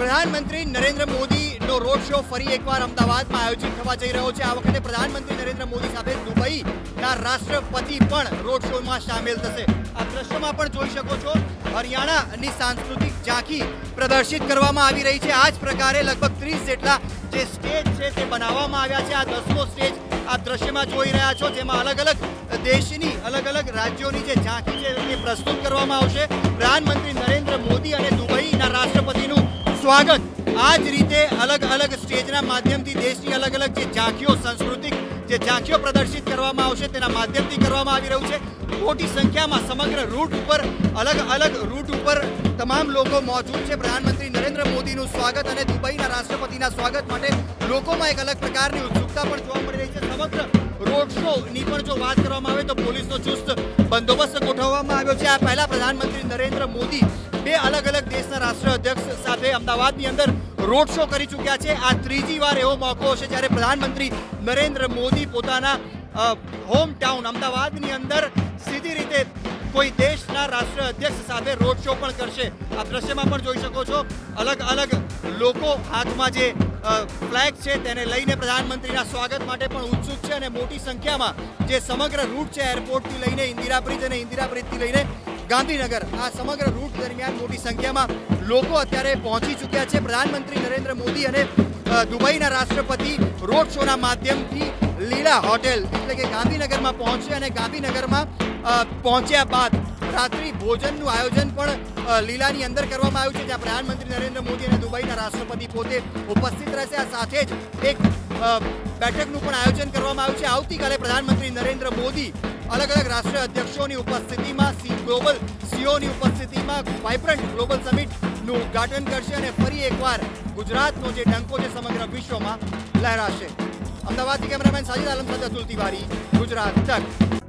પ્રધાનમંત્રી નરેન્દ્ર મોદીનો road show ફરી એકવાર અમદાવાદમાં આયોજિત થવા જઈ રહ્યો છે. આ વખતે પ્રધાનમંત્રી નરેન્દ્ર મોદી સાથે દુબઈના રાષ્ટ્રપતિ પણ રોડ શોમાં સામેલ થશે. આ દ્રશ્યમાં પણ જોઈ શકો છો, હરિયાણાની સાંસ્કૃતિક ઝાંખી પ્રદર્શિત કરવામાં આવી રહી છે. આ જ પ્રકારે લગભગ ત્રીસ જેટલા જે સ્ટેજ છે તે બનાવવામાં આવ્યા છે. આ દસમો સ્ટેજ આ દ્રશ્યમાં જોઈ રહ્યા છો, જેમાં અલગ અલગ દેશની, અલગ અલગ રાજ્યોની જે ઝાંખી છે તે પ્રસ્તુત કરવામાં આવશે. પ્રધાનમંત્રી નરેન્દ્ર મોદી અને દુબઈના રાષ્ટ્રપતિનું સ્વાગત. આ જ રીતે અલગ અલગ સ્ટેજના માધ્યમથી દેશની અલગ અલગ જે ઝાંખીઓ સાંસ્કૃતિક જે ઝાંખીઓ પ્રદર્શિત કરવામાં આવશે તેના માધ્યમથી કરવામાં આવી રહ્યું છે. મોટી સંખ્યામાં સમગ્ર રૂટ ઉપર, અલગ અલગ રૂટ ઉપર તમામ લોકો મોજૂદ છે. પ્રધાનમંત્રી નરેન્દ્ર મોદીનું સ્વાગત અને દુબઈના રાષ્ટ્રપતિના સ્વાગત માટે લોકોમાં એક અલગ પ્રકારની ઉત્સુકતા પણ જોવા મળી રહી છે. સમગ્ર રોડ શો ની પણ જો વાત કરવામાં આવે તો પોલીસનો ચુસ્ત બંદોબસ્ત ગોઠવવામાં આવ્યો છે. આ પહેલા પ્રધાનમંત્રી નરેન્દ્ર મોદી બે અલગ અલગ દેશના રાષ્ટ્ર અધ્યક્ષ સાથે અમદાવાદની અંદર રોડ શો કરી ચૂક્યા છે. આ ત્રીજી વાર એવો મોકો હશે જ્યારે પ્રધાનમંત્રી નરેન્દ્ર મોદી પોતાના હોમ ટાઉન અમદાવાદની અંદર સીધી રીતે કોઈ દેશના રાષ્ટ્ર અધ્યક્ષ સાથે રોડ શો પણ કરશે. આ દ્રશ્યમાં પણ જોઈ શકો છો અલગ અલગ લોકો હાથમાં જે ફ્લેગ છે તેને લઈને પ્રધાનમંત્રીના સ્વાગત માટે પણ ઉત્સુક છે અને મોટી સંખ્યામાં જે સમગ્ર રૂટ છે એરપોર્ટથી લઈને ઇન્દિરા બ્રિજ અને ઇન્દિરા બ્રિજથી લઈને ગાંધીનગર, આ સમગ્ર રૂટ દરમિયાન મોટી સંખ્યામાં લોકો અત્યારે પહોંચી ચૂક્યા છે. પ્રધાનમંત્રી નરેન્દ્ર મોદી અને દુબઈના રાષ્ટ્રપતિ રોડ શોના માધ્યમથી લીલા હોટેલ એટલે કે ગાંધીનગરમાં પહોંચે અને ગાંધીનગરમાં પહોંચ્યા બાદ રાત્રિ ભોજનનું આયોજન પણ લીલાની અંદર કરવામાં આવ્યું છે, જ્યાં પ્રધાનમંત્રી નરેન્દ્ર મોદી અને દુબઈના રાષ્ટ્રપતિ પોતે ઉપસ્થિત રહેશે. આ સાથે જ એક બેઠકનું પણ આયોજન કરવામાં આવ્યું છે. આવતીકાલે પ્રધાનમંત્રી નરેન્દ્ર મોદી અલગ અલગ રાષ્ટ્રીય અધ્યક્ષોની ઉપસ્થિતિમાં, સી, ગ્લોબલ સીઓની ઉપસ્થિતિમાં વાઇબ્રન્ટ ગ્લોબલ સમિટનું ઉદ્ઘાટન કરશે અને ફરી એકવાર ગુજરાતનો જે ડંકો છે સમગ્ર વિશ્વમાં લહેરાશે. અમદાવાદથી કેમેરામેન સાજિદ આલમ સાથે અતુલ તિવારી, ગુજરાત તક.